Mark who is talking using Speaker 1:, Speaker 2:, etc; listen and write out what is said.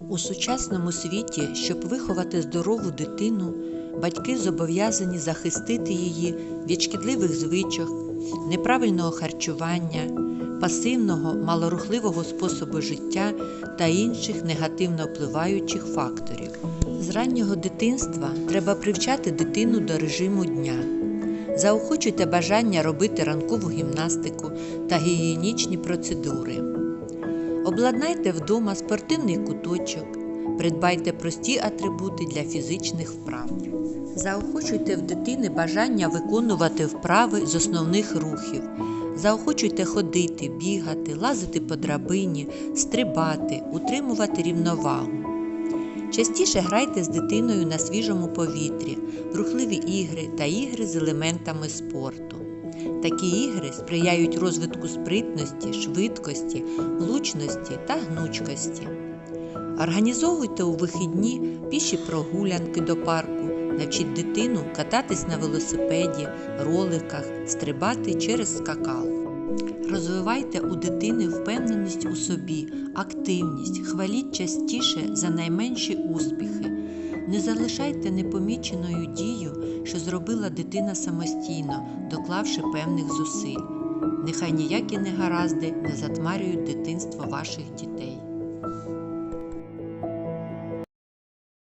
Speaker 1: У сучасному світі, щоб виховати здорову дитину, батьки зобов'язані захистити її від шкідливих звичок, неправильного харчування, пасивного малорухливого способу життя та інших негативно впливаючих факторів. З раннього дитинства треба привчати дитину до режиму дня. Заохочуйте бажання робити ранкову гімнастику та гігієнічні процедури. Обладнайте вдома спортивний куточок, придбайте прості атрибути для фізичних вправ. Заохочуйте в дитини бажання виконувати вправи з основних рухів. Заохочуйте ходити, бігати, лазити по драбині, стрибати, утримувати рівновагу. Частіше грайте з дитиною на свіжому повітрі, рухливі ігри та ігри з елементами спорту. Такі ігри сприяють розвитку спритності, швидкості, влучності та гнучкості. Організовуйте у вихідні піші прогулянки до парку, навчіть дитину кататись на велосипеді, роликах, стрибати через скакалку. Розвивайте у дитини впевненість у собі, активність, хваліть частіше за найменші успіхи. Не залишайте непоміченою дію, зробила дитина самостійно, доклавши певних зусиль. Нехай ніякі негаразди не затмарюють дитинство ваших дітей.